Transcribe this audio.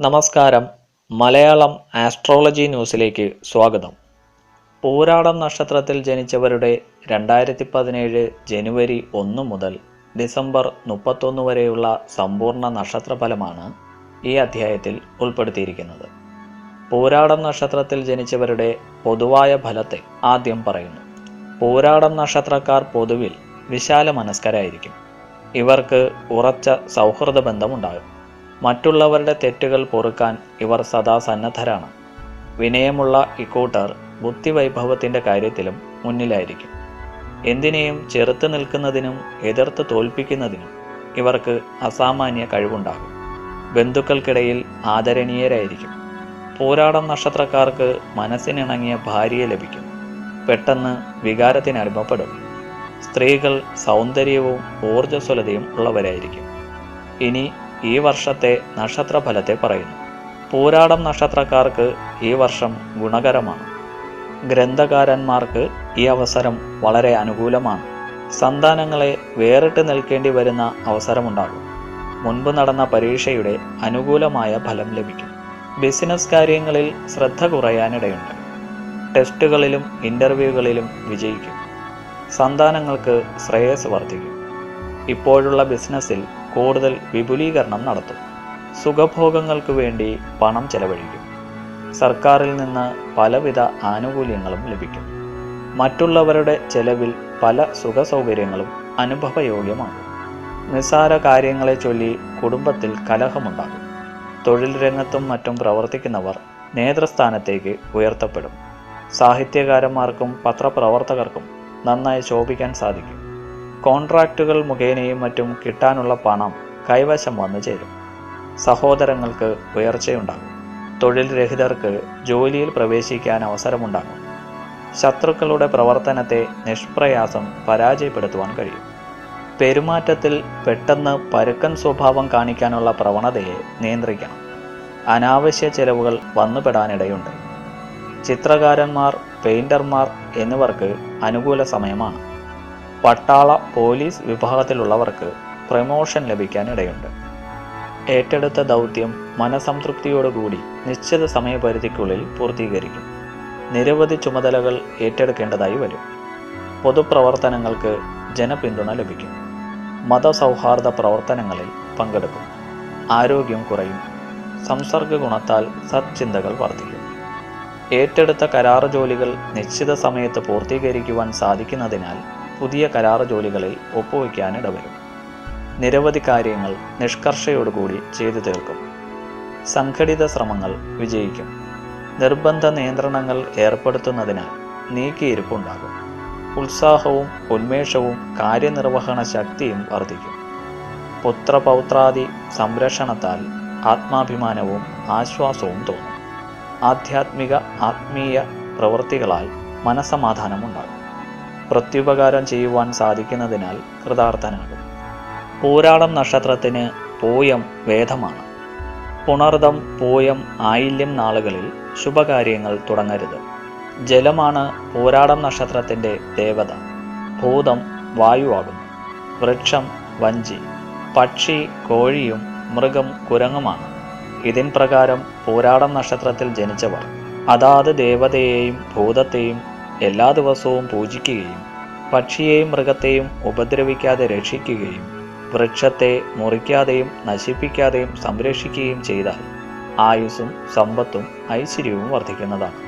നമസ്കാരം. മലയാളം ആസ്ട്രോളജി ന്യൂസിലേക്ക് സ്വാഗതം. പൂരാടം നക്ഷത്രത്തിൽ ജനിച്ചവരുടെ രണ്ടായിരത്തി പതിനേഴ് ജനുവരി ഒന്ന് മുതൽ ഡിസംബർ മുപ്പത്തൊന്ന് വരെയുള്ള സമ്പൂർണ നക്ഷത്രഫലമാണ് ഈ അധ്യായത്തിൽ ഉൾപ്പെടുത്തിയിരിക്കുന്നത്. പൂരാടം നക്ഷത്രത്തിൽ ജനിച്ചവരുടെ പൊതുവായ ഫലത്തെ ആദ്യം പറയുന്നു. പൂരാടം നക്ഷത്രക്കാർ പൊതുവിൽ വിശാല മനസ്കരായിരിക്കും ഇവർക്ക് ഉറച്ച സൗഹൃദ ബന്ധമുണ്ടാകും മറ്റുള്ളവരുടെ തെറ്റുകൾ പൊറുക്കാൻ ഇവർ സദാ സന്നദ്ധരാണ്. വിനയമുള്ള ഇക്കൂട്ടർ ബുദ്ധിവൈഭവത്തിന്റെ കാര്യത്തിലും മുന്നിലായിരിക്കും. എന്തിനേയും ചെറുത്ത് നിൽക്കുന്നതിനും എതിർത്ത് തോൽപ്പിക്കുന്നതിനും ഇവർക്ക് അസാമാന്യ കഴിവുണ്ടാകും. ബന്ധുക്കൾക്കിടയിൽ ആദരണീയരായിരിക്കും. പോരാടം നക്ഷത്രക്കാർക്ക് മനസ്സിനിണങ്ങിയ ഭാര്യയെ ലഭിക്കും. പെട്ടെന്ന് വികാരത്തിന് അനുഭവപ്പെടും സ്ത്രീകൾ സൗന്ദര്യവും ഊർജസ്വലതയും ഉള്ളവരായിരിക്കും. ഇനി ഈ വർഷത്തെ നക്ഷത്രഫലത്തെ പറയുന്നു. പൂരാടം നക്ഷത്രക്കാർക്ക് ഈ വർഷം ഗുണകരമാണ്. ഗ്രന്ഥകാരന്മാർക്ക് ഈ അവസരം വളരെ അനുകൂലമാണ്. സന്താനങ്ങളെ വേറിട്ട് നിൽക്കേണ്ടി വരുന്ന അവസരമുണ്ടാകും. മുൻപ് നടന്ന പരീക്ഷയുടെ അനുകൂലമായ ഫലം ലഭിക്കും. ബിസിനസ് കാര്യങ്ങളിൽ ശ്രദ്ധ കുറയാനിടയുണ്ട്. ടെസ്റ്റുകളിലും ഇന്റർവ്യൂകളിലും വിജയിക്കും. സന്താനങ്ങൾക്ക് ശ്രേയസ് വർദ്ധിക്കും. ഇപ്പോഴുള്ള ബിസിനസ്സിൽ കൂടുതൽ വിപുലീകരണം നടത്തും. സുഖഭോഗങ്ങൾക്ക് വേണ്ടി പണം ചെലവഴിക്കും. സർക്കാരിൽ നിന്ന് പലവിധ ആനുകൂല്യങ്ങളും ലഭിക്കും. മറ്റുള്ളവരുടെ ചെലവിൽ പല സുഖ സൗകര്യങ്ങളും അനുഭവയോഗ്യമാകും. നിസ്സാര കാര്യങ്ങളെ ചൊല്ലി കുടുംബത്തിൽ കലഹമുണ്ടാകും. തൊഴിൽ രംഗത്തും മറ്റും പ്രവർത്തിക്കുന്നവർ നേതൃസ്ഥാനത്തേക്ക് ഉയർത്തപ്പെടും. സാഹിത്യകാരന്മാർക്കും പത്രപ്രവർത്തകർക്കും നന്നായി ശോഭിക്കാൻ സാധിക്കും. കോൺട്രാക്റ്റുകൾ മുഖേനയും മറ്റും കിട്ടാനുള്ള പണം കൈവശം വന്നു ചേരും. സഹോദരങ്ങൾക്ക് ഉയർച്ചയുണ്ടാകും. തൊഴിൽ രഹിതർക്ക് ജോലിയിൽ പ്രവേശിക്കാൻ അവസരമുണ്ടാകും. ശത്രുക്കളുടെ പ്രവർത്തനത്തെ നിഷ്പ്രയാസം പരാജയപ്പെടുത്തുവാൻ കഴിയും. പെരുമാറ്റത്തിൽ പെട്ടെന്ന് പരുക്കൻ സ്വഭാവം കാണിക്കാനുള്ള പ്രവണതയെ നിയന്ത്രിക്കണം. അനാവശ്യ ചെലവുകൾ വന്നുപെടാനിടയുണ്ട്. ചിത്രകാരന്മാർ പെയിന്റർമാർ എന്നിവർക്ക് അനുകൂല സമയമാണ്. പട്ടാള പോലീസ് വിഭാഗത്തിലുള്ളവർക്ക് പ്രമോഷൻ ലഭിക്കാനിടയുണ്ട്. ഏറ്റെടുത്ത ദൗത്യം മനസംതൃപ്തിയോടുകൂടി നിശ്ചിത സമയപരിധിക്കുള്ളിൽ പൂർത്തീകരിക്കും. നിരവധി ചുമതലകൾ ഏറ്റെടുക്കേണ്ടതായി വരും. പൊതുപ്രവർത്തനങ്ങൾക്ക് ജനപിന്തുണ ലഭിക്കും. മതസൗഹാർദ്ദ പ്രവർത്തനങ്ങളിൽ പങ്കെടുക്കും. ആരോഗ്യം കുറയും. സംസർഗ ഗുണത്താൽ സത്ചിന്തകൾ വർദ്ധിക്കും. ഏറ്റെടുത്ത കരാർ ജോലികൾ നിശ്ചിത സമയത്ത് പൂർത്തീകരിക്കുവാൻ സാധിക്കുന്നതിനാൽ പുതിയ കരാർ ജോലികളിൽ ഒപ്പുവയ്ക്കാനിടവരും നിരവധി കാര്യങ്ങൾ നിഷ്കർഷയോടുകൂടി ചെയ്തു തീർക്കും. സംഘടിത ശ്രമങ്ങൾ വിജയിക്കും. നിർബന്ധ നിയന്ത്രണങ്ങൾ ഏർപ്പെടുത്തുന്നതിനാൽ നീക്കിയിരിപ്പുണ്ടാകും. ഉത്സാഹവും ഉന്മേഷവും കാര്യനിർവഹണ ശക്തിയും വർദ്ധിക്കും. പുത്രപൗത്രാദി സംരക്ഷണത്താൽ ആത്മാഭിമാനവും ആശ്വാസവും തോന്നും. ആധ്യാത്മിക ആത്മീയ പ്രവൃത്തികളാൽ മനസമാധാനമുണ്ടാകും പ്രത്യുപകാരം ചെയ്യുവാൻ സാധിക്കുന്നതിനാൽ കൃതാർത്ഥനാകും. പൂരാടം നക്ഷത്രത്തിന് പൂയം വേദമാണ്. പുണർദം പൂയം ആയില്യം നാളുകളിൽ ശുഭകാര്യങ്ങൾ തുടങ്ങരുത്. ജലമാണ് പൂരാടം നക്ഷത്രത്തിന്റെ ദേവത. ഭൂതം വായുവാകുന്നു. വൃക്ഷം വഞ്ചി. പക്ഷി കോഴിയും മൃഗം കുരങ്ങുമാണ്. ഇതിൻ പ്രകാരം പൂരാടം നക്ഷത്രത്തിൽ ജനിച്ചവർ. അതാത് ദേവതയെയും ഭൂതത്തെയും എല്ലാ ദിവസവും പൂജിക്കുകയും പക്ഷിയെയും മൃഗത്തെയും ഉപദ്രവിക്കാതെ രക്ഷിക്കുകയും വൃക്ഷത്തെ മുറിക്കാതെയും നശിപ്പിക്കാതെയും സംരക്ഷിക്കുകയും ചെയ്താൽ ആയുസ്സും സമ്പത്തും ഐശ്വര്യവും വർദ്ധിക്കുന്നതാണ്.